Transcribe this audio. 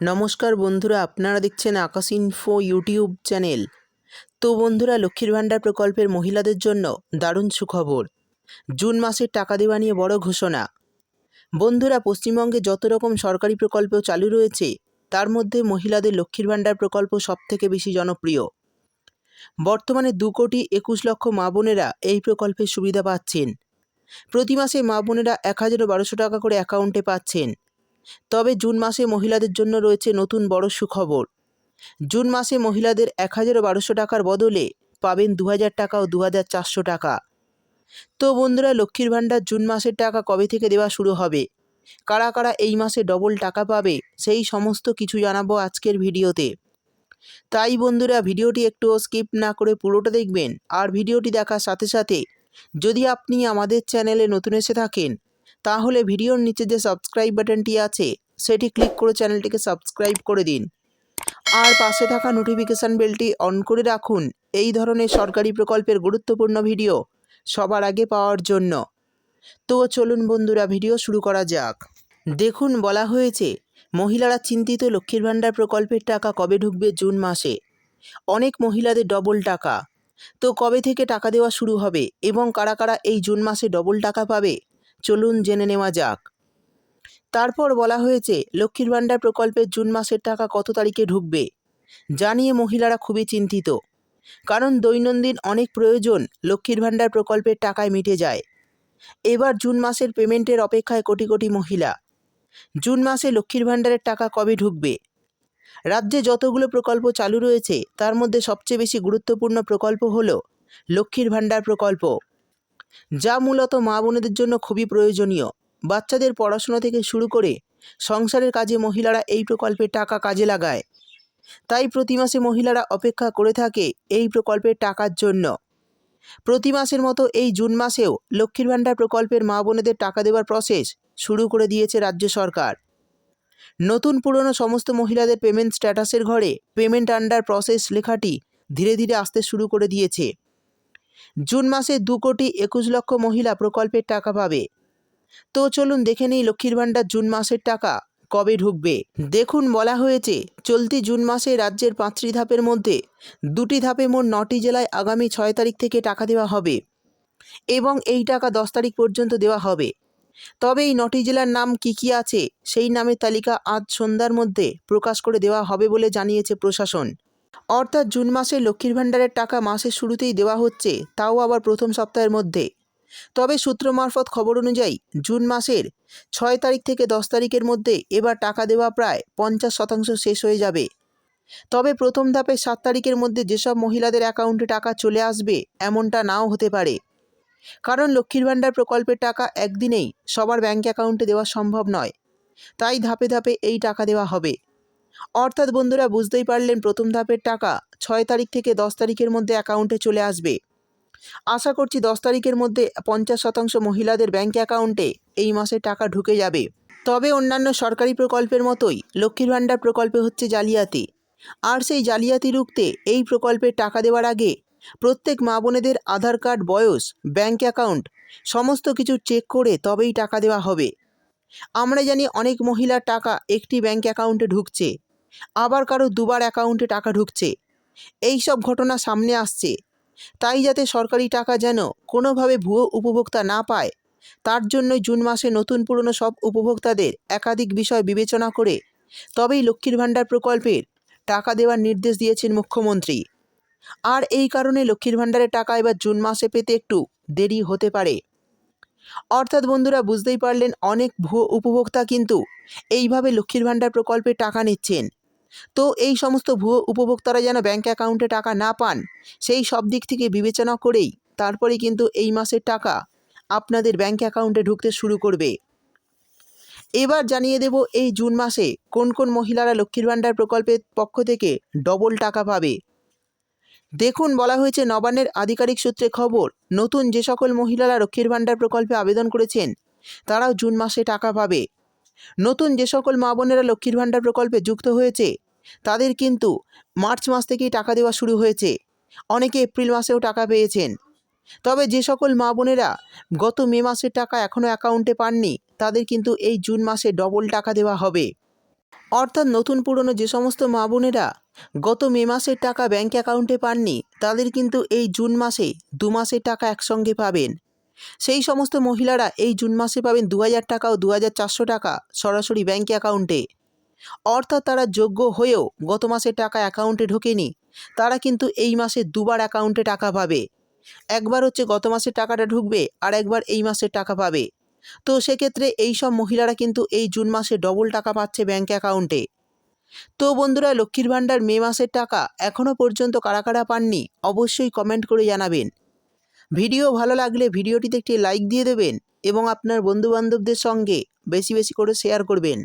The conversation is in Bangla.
নমস্কার বন্ধুরা, আপনারা দেখছেন আকাশ ইনফো ইউটিউব চ্যানেল তো বন্ধুরা, লক্ষ্মীর ভাণ্ডার প্রকল্পের মহিলাদের জন্য দারুণ সুখবর। জুন মাসের টাকা দেওয়া নিয়ে বড় ঘোষণা। বন্ধুরা, পশ্চিমবঙ্গে যত রকম সরকারি প্রকল্প চালু রয়েছে, তার মধ্যে মহিলাদের লক্ষ্মীর ভাণ্ডার প্রকল্প সবথেকে বেশি জনপ্রিয়। বর্তমানে দু কোটি একুশ লক্ষ মা বোনেরা এই প্রকল্পের সুবিধা পাচ্ছেন। প্রতি মাসে মা বোনেরা এক হাজার বারোশো টাকা করে অ্যাকাউন্টে পাচ্ছেন। তবে জুন মাসে মহিলাদের জন্য রয়েছে নতুন বড় সুখবর। জুন মাসে মহিলাদের এক হাজার বারোশো টাকার বদলে পাবেন দু হাজার টাকা ও দু হাজার চারশো টাকা। তো বন্ধুরা, লক্ষ্মীর ভাণ্ডার জুন মাসের টাকা কবে থেকে দেওয়া শুরু হবে? কারা কারা এই মাসে ডবল টাকা পাবে? সেই সমস্ত কিছু জানাব আজকের ভিডিওতে। তাই বন্ধুরা, ভিডিওটি একটুও স্কিপ না করে পুরোটা দেখবেন আর ভিডিওটি দেখার সাথে সাথে যদি আপনি আমাদের চ্যানেলে নতুন এসে থাকেন তাহলে ভিডিওর নিচে যে সাবস্ক্রাইব বাটনটি আছে, সেটি ক্লিক করে চ্যানেলটিকে সাবস্ক্রাইব করে দিন। আর পাশে থাকা নোটিফিকেশান বেলটি অন করে রাখুন। এই ধরনের সরকারি প্রকল্পের গুরুত্বপূর্ণ ভিডিও সবার আগে পাওয়ার জন্য। তো চলুন বন্ধুরা, ভিডিও শুরু করা যাক। দেখুন, বলা হয়েছে, মহিলারা চিন্তিত লক্ষ্মীর ভাণ্ডার প্রকল্পের টাকা কবে ঢুকবে জুন মাসে? অনেক মহিলাদের ডবল টাকা। তো কবে থেকে টাকা দেওয়া শুরু হবে এবং কারা কারা এই জুন মাসে ডবল টাকা পাবে? চলুন জেনে নেওয়া যাক। তারপর বলা হয়েছে, লক্ষ্মীর ভাণ্ডার প্রকল্পের জুন মাসের টাকা কত তারিখে ঢুকবে? জানিয়ে মহিলারা খুবই চিন্তিত। কারণ দৈনন্দিন অনেক প্রয়োজন লক্ষ্মীর ভাণ্ডার প্রকল্পের টাকায় মিটে যায়। এবার জুন মাসের পেমেন্টের অপেক্ষায় কোটি কোটি মহিলা। জুন মাসে লক্ষ্মীর ভাণ্ডারের টাকা কবে ঢুকবে? রাজ্যে যতগুলো প্রকল্প চালু রয়েছে, তার মধ্যে সবচেয়ে বেশি গুরুত্বপূর্ণ প্রকল্প হল লক্ষ্মীর ভাণ্ডার প্রকল্প। যা মূলত মা বোনেদের জন্য খুবই প্রয়োজনীয়। বাচ্চাদের পড়াশোনা থেকে শুরু করে সংসারের কাজে মহিলারা এই প্রকল্পের টাকা কাজে লাগায়। তাই প্রতি মাসে মহিলারা অপেক্ষা করে থাকে এই প্রকল্পের টাকার জন্য। প্রতি মাসের মতো এই জুন মাসেও লক্ষ্মীর ভাণ্ডার প্রকল্পের মা বোনেদের টাকা দেওয়ার প্রসেস শুরু করে দিয়েছে রাজ্য সরকার। নতুন পুরনো সমস্ত মহিলাদের পেমেন্ট স্ট্যাটাসের ঘরে পেমেন্ট আন্ডার প্রসেস লেখাটি ধীরে ধীরে আসতে শুরু করে দিয়েছে। জুন মাসে দু কোটি একুশ লক্ষ মহিলা প্রকল্পের টাকা পাবে। তো চলুন দেখে নিই লক্ষ্মীর ভাণ্ডার জুন মাসের টাকা কবে ঢুকবে। দেখুন বলা হয়েছে, চলতি জুন মাসে রাজ্যের পাঁচটি ধাপের মধ্যে দুটি ধাপে মোট নটি জেলায় আগামী ছয় তারিখ থেকে টাকা দেওয়া হবে এবং এই টাকা দশ তারিখ পর্যন্ত দেওয়া হবে। তবে এই নটি জেলার নাম কি কি আছে, সেই নামের তালিকা আজ সন্ধ্যার মধ্যে প্রকাশ করে দেওয়া হবে বলে জানিয়েছে প্রশাসন। অর্থাৎ জুন মাসে লক্ষ্মীর ভাণ্ডারের টাকা মাসের শুরুতেই দেওয়া হচ্ছে, তাও আবার প্রথম সপ্তাহের মধ্যে। তবে সূত্র মারফত খবর অনুযায়ী, জুন মাসের ছয় তারিখ থেকে দশ তারিখের মধ্যে এবার টাকা দেওয়া প্রায় পঞ্চাশ শতাংশ শেষ হয়ে যাবে। তবে প্রথম ধাপে সাত তারিখের মধ্যে যেসব মহিলাদের অ্যাকাউন্টে টাকা চলে আসবে, এমনটা নাও হতে পারে। কারণ লক্ষ্মীর ভাণ্ডার প্রকল্পের টাকা একদিনেই সবার ব্যাঙ্ক অ্যাকাউন্টে দেওয়া সম্ভব নয়। তাই ধাপে ধাপে এই টাকা দেওয়া হবে। অর্থাৎ বন্ধুরা বুঝতেই পারলেন প্রথম ধাপের টাকা ছয় তারিখ থেকে দশ তারিখের মধ্যে অ্যাকাউন্টে চলে আসবে। আশা করছি দশ তারিখের মধ্যে পঞ্চাশ শতাংশ মহিলাদের ব্যাঙ্ক অ্যাকাউন্টে এই মাসে টাকা ঢুকে যাবে। তবে অন্যান্য সরকারি প্রকল্পের মতোই লক্ষ্মীর ভাণ্ডার প্রকল্পে হচ্ছে জালিয়াতি। আর সেই জালিয়াতি রুখতে এই প্রকল্পের টাকা দেওয়ার আগে প্রত্যেক মা বোনেদের আধার কার্ড, বয়স ব্যাঙ্ক অ্যাকাউন্ট সমস্ত কিছু চেক করে তবেই টাকা দেওয়া হবে। আমরা জানি অনেক মহিলার টাকা একটি ব্যাঙ্ক অ্যাকাউন্টে ঢুকছে। আবার কারও দুবার অ্যাকাউন্টে টাকা ঢুকছে। এই সব ঘটনা সামনে আসছে। তাই যাতে সরকারি টাকা যেন কোনোভাবে ভুয়ো উপভোক্তা না পায়, তার জন্যই জুন মাসে নতুন পুরনো সব উপভোক্তাদের একাধিক বিষয় বিবেচনা করে তবেই লক্ষ্মীর ভাণ্ডার প্রকল্পের টাকা দেওয়ার নির্দেশ দিয়েছেন মুখ্যমন্ত্রী। আর এই কারণে লক্ষ্মীর ভাণ্ডারের টাকা এবার জুন মাসে পেতে একটু দেরি হতে পারে। অর্থাৎ বন্ধুরা, বুঝতেই পারলেন, অনেক ভুয়ো উপভোক্তা কিন্তু এইভাবে লক্ষ্মীর ভাণ্ডার প্রকল্পে টাকা নিচ্ছেন। তো এই সমস্ত ভুয়ো উপভোক্তারা যেন ব্যাঙ্ক অ্যাকাউন্টে টাকা না পান, সেই সব দিক থেকে বিবেচনা করেই তারপরে কিন্তু এই মাসের টাকা আপনাদের ব্যাঙ্ক অ্যাকাউন্টে ঢুকতে শুরু করবে। এবার জানিয়ে দেব এই জুন মাসে কোন কোন মহিলারা লক্ষ্মীর ভাণ্ডার প্রকল্পের পক্ষ থেকে ডবল টাকা পাবে। দেখুন, বলা হয়েছে নবান্নের আধিকারিক সূত্রে খবর, নতুন যে সকল মহিলারা লক্ষ্মীর ভাণ্ডার প্রকল্পে আবেদন করেছেন, তারাও জুন মাসে টাকা পাবে। নতুন যে সকল মা বোনেরা লক্ষ্মীর ভাণ্ডার প্রকল্পে যুক্ত হয়েছে তাদের কিন্তু মার্চ মাস থেকেই টাকা দেওয়া শুরু হয়েছে। অনেকে এপ্রিল মাসেও টাকা পেয়েছেন। তবে যে সকল মা বোনেরা গত মে মাসের টাকা এখনও অ্যাকাউন্টে পাননি, তাদের কিন্তু এই জুন মাসে ডবল টাকা দেওয়া হবে। অর্থাৎ নতুন পুরনো যে সমস্ত মা বোনেরা গত মে মাসের টাকা ব্যাঙ্ক অ্যাকাউন্টে পাননি, তাদের কিন্তু এই জুন মাসে দু মাসের টাকা একসঙ্গে পাবেন। সেই সমস্ত মহিলারা এই জুন মাসে পাবেন দু হাজার টাকা ও দু হাজার চারশো টাকা সরাসরি ব্যাঙ্ক অ্যাকাউন্টে। অর্থাৎ তারা যোগ্য হয়েও গত মাসের টাকা অ্যাকাউন্টে ঢোকেনি। তারা কিন্তু এই মাসে দুবার অ্যাকাউন্টে টাকা পাবে। একবার হচ্ছে গত মাসের টাকাটা ঢুকবে আর একবার এই মাসের টাকা পাবে। তো সেক্ষেত্রে এই সব মহিলারা কিন্তু এই জুন মাসে ডবল টাকা পাচ্ছে ব্যাঙ্ক অ্যাকাউন্টে। তো বন্ধুরা, লক্ষ্মীর ভাণ্ডার মে মাসের টাকা এখনও পর্যন্ত কারা কারা পাননি অবশ্যই কমেন্ট করে জানাবেন। ভিডিও ভালো লাগলে ভিডিওটিতে একটি লাইক দিয়ে দেবেন এবং আপনার বন্ধুবান্ধবদের সঙ্গে বেশি বেশি করে শেয়ার করবেন।